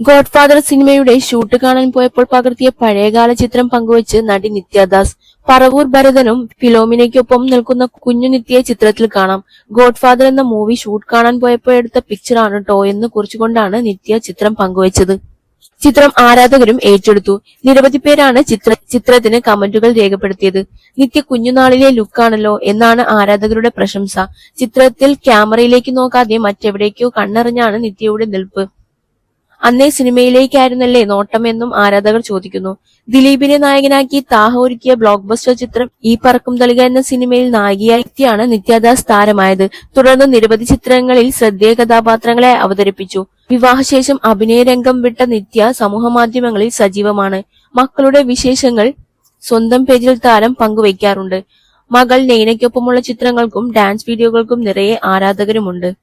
Godfather സിനിമയുടെ shoot കാണാൻ പോയപ്പോൾ പകർത്തിയ പഴയകാല ചിത്രം പങ്കുവച്ച് നടി നിത്യദാസ്. പറവൂർ ഭരതനും ഫിലോമിനയ്ക്കൊപ്പം നിൽക്കുന്ന കുഞ്ഞു നിത്യയെ ചിത്രത്തിൽ കാണാം. ഗോഡ്ഫാദർ എന്ന മൂവി ഷൂട്ട് കാണാൻ പോയപ്പോൾ എടുത്ത പിക്ചറാണ് എന്ന് കുറിച്ചുകൊണ്ടാണ് നിത്യ ചിത്രം പങ്കുവച്ചത്. ചിത്രം ആരാധകരും ഏറ്റെടുത്തു. നിരവധി പേരാണ് ചിത്ര ചിത്രത്തിന് കമന്റുകൾ രേഖപ്പെടുത്തിയത്. നിത്യ കുഞ്ഞുനാളിലെ ലുക്കാണല്ലോ എന്നാണ് ആരാധകരുടെ പ്രശംസ. ചിത്രത്തിൽ ക്യാമറയിലേക്ക് നോക്കാതെ മറ്റെവിടേക്കോ കണ്ണെറിഞ്ഞാണ് നിത്യയുടെ നിൽപ്പ്. അന്നേ സിനിമയിലേക്കായിരുന്നല്ലേ നോട്ടമെന്നും ആരാധകർ ചോദിക്കുന്നു. ദിലീപിനെ നായകനാക്കി താഹ ഒരുക്കിയ ബ്ലോക്ക് ബസ്റ്റർ ചിത്രം ഈ പറക്കും തളിക എന്ന സിനിമയിൽ നായികയായി നിത്യയാണ് നിത്യദാസ് താരമായത്. തുടർന്ന് നിരവധി ചിത്രങ്ങളിൽ ശ്രദ്ധേയ കഥാപാത്രങ്ങളെ അവതരിപ്പിച്ചു. വിവാഹശേഷം അഭിനയരംഗം വിട്ട നിത്യ സമൂഹമാധ്യമങ്ങളിൽ സജീവമാണ്. മക്കളുടെ വിശേഷങ്ങൾ സ്വന്തം പേജിൽ താരം പങ്കുവയ്ക്കാറുണ്ട്. മകൾ നെയ്നയ്ക്കൊപ്പമുള്ള ചിത്രങ്ങൾക്കും ഡാൻസ് വീഡിയോകൾക്കും നിറയെ ആരാധകരുമുണ്ട്.